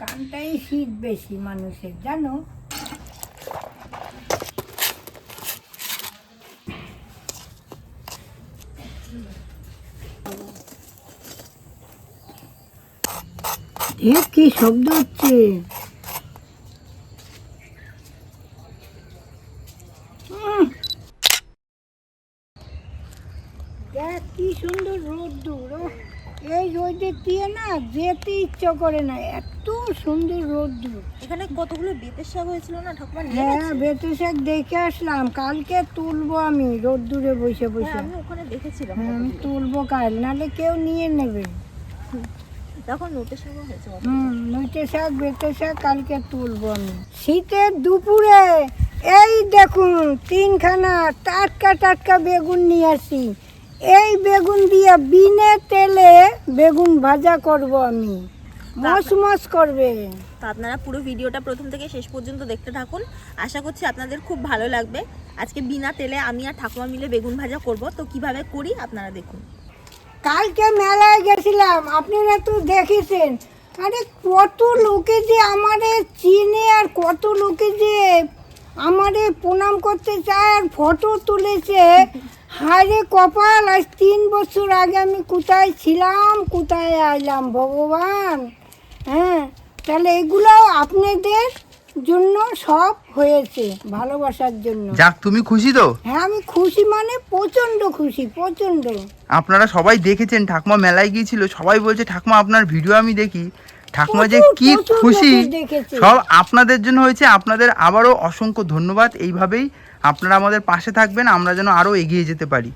কানটাই শীত বেশি মানুষের জানো? কি শব্দ হচ্ছে? কি সুন্দর রোদ্দুর ও এই রোদের দিয়ে না যেতে ইচ্ছা করে না এত সুন্দর রোদ্দুর এখানে কতগুলো বেতের শাক হয়েছিল না? ঠাকুমা হ্যাঁ গেছে? বেতে শাক দেখে আসলাম কালকে তুলবো আমি রোদ্দুরে বসে হ্যাঁ, বসে। আমি ওখানে দেখেছিলাম। আমি তুলবো কাল নাহলে কেউ নিয়ে নেবে। হয়েছে হুম নইটে শাক বেতে শাক কালকে তুলবো আমি। শীতের দুপুরে এই দেখুন তিনখানা টাটকা টাটকা বেগুন নিয়ে আসি। এই বেগুন দিয়ে বিনে তেলে বেগুন ভাজা করব আমি। মস মস করবে। তো আপনারা পুরো ভিডিওটা প্রথম থেকে শেষ পর্যন্ত দেখতে থাকুন। আশা করছি আপনাদের খুব ভালো লাগবে। আজকে বিনা তেলে আমি আর ঠাকুমা মিলে বেগুন ভাজা করব। তো কীভাবে করি আপনারা দেখুন। কালকে মেলায় গেছিলাম আপনারা তো দেখেছেন। আরে কত লোকে যে আমারে চিনে আর কত লোকে যে আমারে প্রণাম করতে চায় আর ফটো তুলেছে। হায়রে কপাল আজ তিন বছর আগে আমি কোথায় ছিলাম? কোথায় আইলাম ভগবান? হ্যাঁ তাহলে এগুলো আপনাদের জন্য সব হয়েছে ভালোবাসার জন্য। যাক তুমি খুশি তো? হ্যাঁ আমি খুশি মানে প্রচণ্ড খুশি প্রচণ্ড। আপনারা সবাই দেখেছেন ঠাকুমা মেলায় গিয়েছিল সবাই বলছে ঠাকুমা আপনার ভিডিও আমি দেখি। ঠাকুমা যে কি খুশি সব আপনাদের জন্য হয়েছে। আপনাদের আবারও অসংখ্য ধন্যবাদ। এইভাবেই আপনারা আমাদের পাশে থাকবেন, আমরা যেন আরও এগিয়ে যেতে পারি।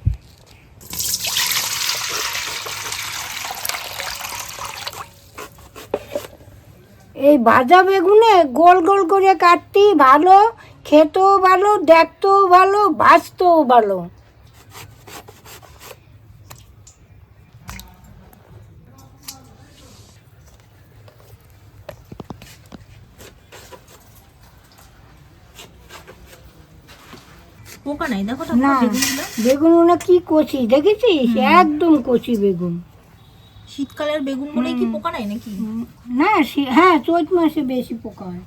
এই ভাজা বেগুনে গোল গোল করে কাটতি ভালো, খেতেও ভালো, দেখতেও ভালো ভাজতেও ভালো। পোকা নাই দেখো না বেগুন ওনা কি কচি দেখেছিস? একদম কচি বেগুন। শীতকালের বেগুন বলে কি পোকা নাই নাকি? না হ্যাঁ চৈত মাসে বেশি পোকা হয়।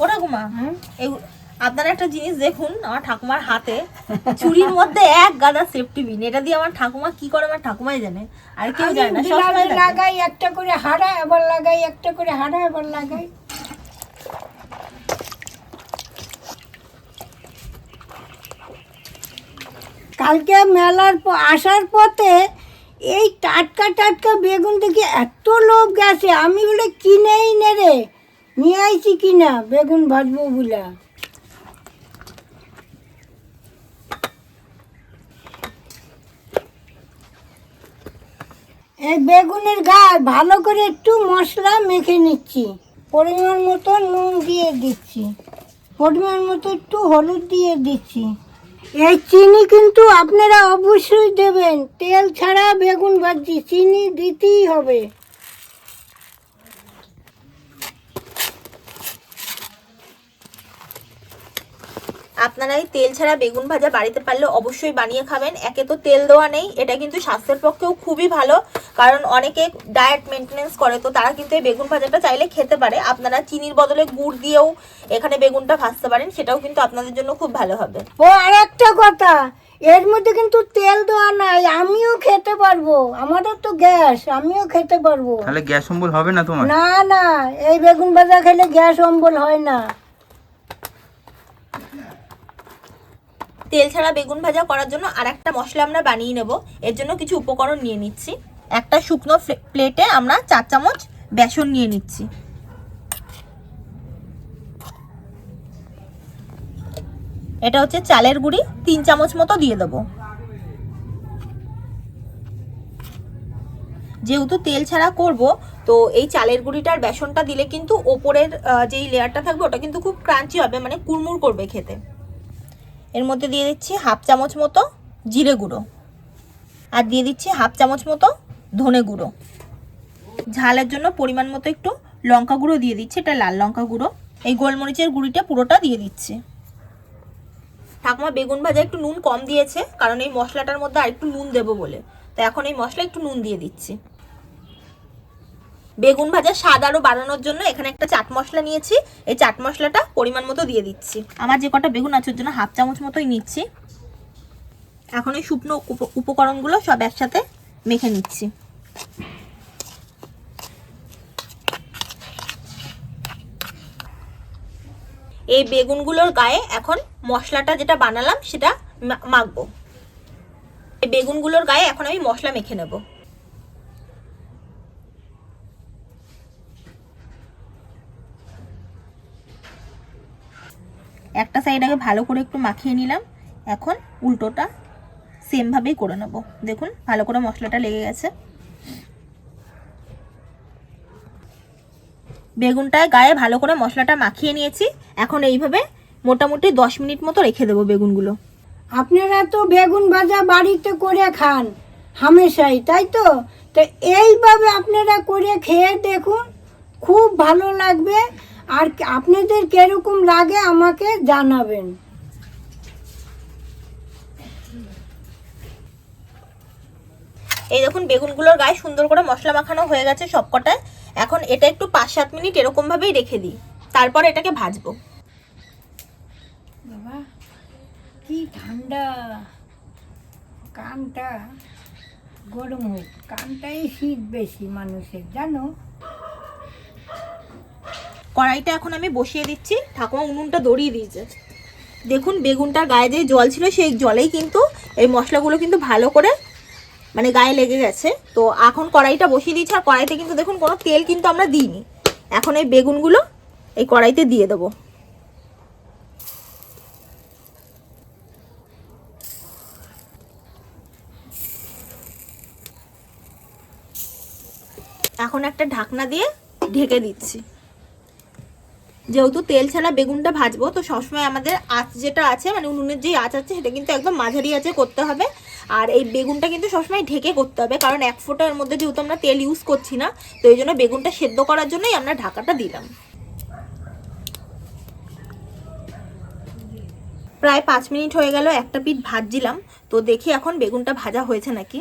ও ঠাকুমা হ্যাঁ এই আপনারা একটা জিনিস দেখুন আমার ঠাকুমার হাতে চুরির মধ্যে এক গাদা সেফটি পিন এটা দিয়ে আমার ঠাকুমা কি করে আমার ঠাকুমাই জানে? আর কেউ জানে না সবসময় লাগাই একটা করে হারা আবার লাগাই একটা করে হারা আবার লাগাই। কালকে মেলার আসার পথে এই টাটকা টাটকা বেগুন থেকে এত লোভ গেছে। আমি বলে কিনেই নে রে? নিয়ে আইছি কিনা বেগুন ভাজবো বলে। এই বেগুনের গায়ে ভালো করে একটু মশলা মেখে নিচ্ছি। পরিমাণ মতো নুন দিয়ে দিচ্ছি। পরিমাণ মতো একটু হলুদ দিয়ে দিচ্ছি। এই চিনি কিন্তু আপনারা অবশ্যই দেবেন। তেল ছাড়া বেগুন ভাজি চিনি দিতেই হবে। আপনারা এই তেল ছাড়া বেগুন ভাজা বাড়িতে পারলে অবশ্যই বানিয়ে খাবেন। একে তো তেল দেওয়া নেই এটা কিন্তু স্বাস্থ্যের পক্ষেও খুবই ভালো কারণ অনেকে ডায়েট মেনটেনেন্স করে তো তারা কিন্তু এই বেগুন ভাজাটা চাইলে খেতে পারে। আপনারা চিনির বদলে গুড় দিয়েও এখানে বেগুনটা ভাজতে পারেন সেটাও কিন্তু আপনাদের জন্য খুব ভালো হবে। ও আর একটা কথা এর মধ্যে কিন্তু তেল দেওয়া নাই আমিও খেতে পারব। আমারও তো গ্যাস আমিও খেতে পারব। তাহলে গ্যাস অম্বল হবে না তোমার? না না এই বেগুন ভাজা খেলে গ্যাস অম্বল হয় না। তেল ছাড়া বেগুন ভাজা করার জন্য আর একটা মশলা আমরা বানিয়ে নেব। এর জন্য কিছু উপকরণ নিয়ে নিচ্ছি। একটা শুকনো প্লেটে আমরা চার চামচ বেসন নিয়ে নিচ্ছি। এটা হচ্ছে চালের গুঁড়ি, তিন চামচ মতো দিয়ে দেবো। যেহেতু তেল ছাড়া করব, তো এই চালের গুঁড়িটার বেসনটা দিলে কিন্তু ওপরের যেই লেয়ারটা থাকবে ওটা কিন্তু খুব ক্রাঞ্চি হবে মানে কুড়মুড় করবে খেতে। এর মধ্যে দিয়ে দিচ্ছি হাফ চামচ মতো জিরে গুঁড়ো। আর দিয়ে দিচ্ছি হাফ চামচ মতো ধনে গুঁড়ো। ঝালের জন্য পরিমাণ মতো একটু লঙ্কা গুঁড়ো দিয়ে দিচ্ছি, এটা লাল লঙ্কা গুঁড়ো। এই গোলমরিচের গুঁড়িটা পুরোটা দিয়ে দিচ্ছি। ঠাকুমা বেগুন ভাজা একটু নুন কম দিয়েছে, কারণ এই মশলাটার মধ্যে আর একটু নুন দেবো বলে। তো এখন এই মশলা একটু নুন দিয়ে দিচ্ছি। বেগুন ভাজা স্বাদ আরও বাড়ানোর জন্য এখানে একটা চাট মশলা নিয়েছি। এই চাট মশলাটা পরিমাণ মতো দিয়ে দিচ্ছি। আমার যে কটা বেগুন আছে ওর জন্য হাফ চামচ মতোই নিচ্ছি। এখন এই শুকনো উপ- উপকরণগুলো সব একসাথে মেখে নিচ্ছি। এই বেগুনগুলোর গায়ে এখন মশলাটা যেটা বানালাম সেটা মাখবো। এই বেগুনগুলোর গায়ে এখন আমি মশলা মেখে নেব। একটা সাইড আগে ভালো করে একটু মাখিয়ে নিলাম। এখন উল্টোটা সেমভাবেই করে নেব। দেখুন, ভালো করে মশলাটা লেগে গেছে। বেগুনটায় গায়ে ভালো করে মশলাটা মাখিয়ে নিয়েছি। এখন এইভাবে মোটামুটি দশ মিনিট মতো রেখে দেবো বেগুনগুলো। আপনারা তো বেগুন ভাজা বাড়িতে করে খান, হামেশাই, তাই তো? তো এইভাবে আপনারা করে খেয়ে দেখুন, খুব ভালো লাগবে। আর আপনাদের কীরকম লাগে আমাকে জানাবেন। এই দেখুন বেগুনগুলোর গায়ে সুন্দর করে মশলা মাখানো হয়ে গেছে সবকটায়। এখন এটা একটু পাঁচ সাত মিনিট এরকম ভাবেই রেখে দিই। তারপর এটাকে ভাজবো। বাবা কি ঠান্ডা। কানটা গরম হোক কানটাই শীত বেশি মানুষের জানো? কড়াইটা এখন আমি বসিয়ে দিচ্ছি। ঠাকুমা উনুনটা দড়িয়ে দিয়েছে। দেখুন, বেগুনটার গায়ে যে জল ছিল, সেই জলেই কিন্তু এই মশলাগুলো কিন্তু ভালো করে মানে গায়ে লেগে গেছে। তো এখন কড়াইটা বসিয়ে দিচ্ছি আর কড়াইতে কিন্তু দেখুন, কোনো তেল কিন্তু আমরা দিইনি। এখন এই বেগুনগুলো এই কড়াইতে দিয়ে দেবো। এখন একটা ঢাকনা দিয়ে ঢেকে দিচ্ছি। যেহেতু তেল ছাড়া বেগুনটা ভাজবো, তো সবসময় আমাদের আঁচ যেটা আছে মানে উনুনের যে আঁচ আছে, সেটা কিন্তু একদম মাঝারি আঁচে করতে হবে। আর এই বেগুনটা কিন্তু সবসময় ঢেকে করতে হবে, কারণ এক ফোঁটার মধ্যে যেহেতু আমরা তেল ইউজ করছি না, তো এই জন্য বেগুনটা সেদ্ধ করার জন্যই আমরা ঢাকাটা দিলাম। প্রায় পাঁচ মিনিট হয়ে গেল, একটা পিঠ ভাজছিলাম, তো দেখি এখন বেগুনটা ভাজা হয়েছে নাকি।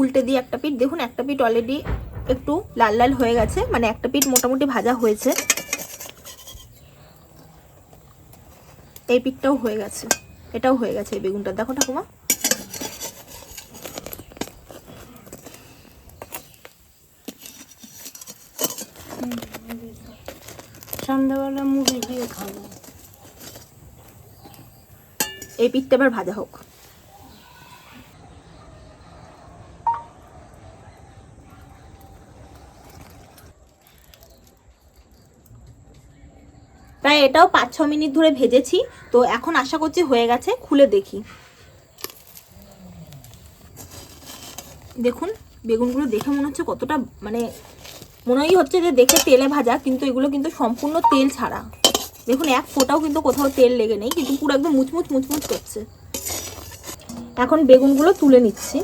উল্টে দিয়ে একটা পিঠ দেখুন একটা পিঠ অলরেডি একটু লাল লাল হয়ে গেছে মানে একটা পিঠ মোটামুটি ভাজা হয়েছে। এই পিঠটাও হয়ে গেছে এটাও হয়ে গেছে এই বেগুনটা। দেখো ঠাকুমা। সন্ধ্যাবেলা মুড়ি দিয়ে খাব। এই পিঠটা এবার ভাজা হোক। প্রায় এটাও পাঁচ ছ মিনিট ধরে ভেজেছি। তো এখন আশা করছি হয়ে গেছে, খুলে দেখি। দেখুন, বেগুনগুলো দেখে মনে হচ্ছে কতটা মানে মনেই হচ্ছে যে দেখে তেলে ভাজা, কিন্তু এগুলো কিন্তু সম্পূর্ণ তেল ছাড়া। দেখুন, এক ফোঁটাও কিন্তু কোথাও তেল লেগে নেই, কিন্তু পুরো একদম মুচমুচ মুচমুচ করছে। এখন বেগুনগুলো তুলে নিচ্ছি।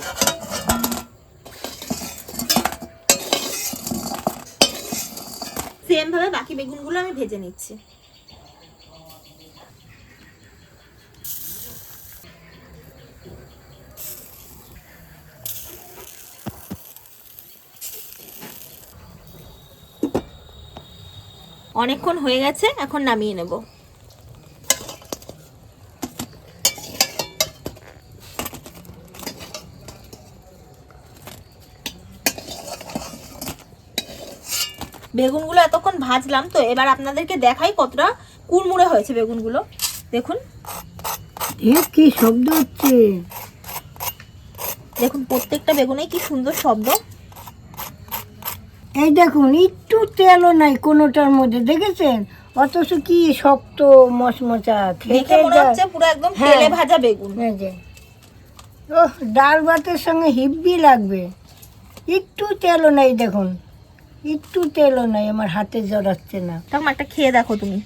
সেম ভাবে বাকি বেগুনগুলো আমি ভেজে নিচ্ছি। অনেকক্ষণ হয়ে গেছে এখন নামিয়ে নেব। বেগুনগুলো এতক্ষণ ভাজলাম তো এবার আপনাদেরকে দেখাই কতটা কুড়মুড়ে হয়েছে বেগুনগুলো। দেখুন। কি শব্দ হচ্ছে? দেখুন প্রত্যেকটা বেগুনে কি সুন্দর শব্দ। এই দেখুন একটু তেলও নাই কোনোটার মধ্যে দেখেছেন? অথচ কি শক্ত মশমচা খেতে পুরো একদম হ্যাঁ। তেলে ভাজা বেগুন। যে। ও ডাল ভাতের সঙ্গে হিব্বি লাগবে। একটু তেলও নাই দেখুন। একটু তেলও নাই আমার হাতে জড়াচ্ছে না। তখন একটা খেয়ে দেখো তুমি।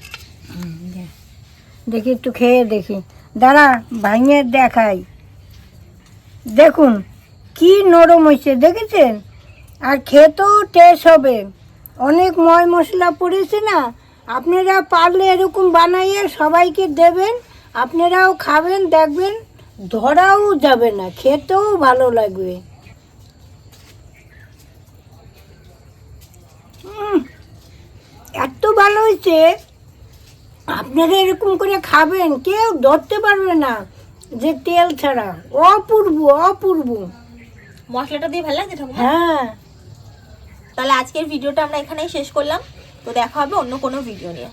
দেখি একটু খেয়ে দেখি। দাঁড়া ভাঙে দেখাই। দেখুন কি নরম হয়েছে দেখেছেন? আর খেতেও টেস্ট হবে। অনেক ময় মশলা পড়েছে না? আপনারা পারলে এরকম বানাইয়ে সবাইকে দেবেন আপনারাও খাবেন দেখবেন ধরাও যাবে না খেতেও ভালো লাগবে। এত ভালো হয়েছে আপনারা এরকম করে খাবেন কেউ ধরতে পারবে না যে তেল ছাড়া। অপূর্ব অপূর্ব। মশলাটা দিয়ে ভালো লাগছে হ্যাঁ। তাহলে আজকের ভিডিওটা আমরা এখানেই শেষ করলাম। তো দেখা হবে অন্য কোনো ভিডিও নিয়ে।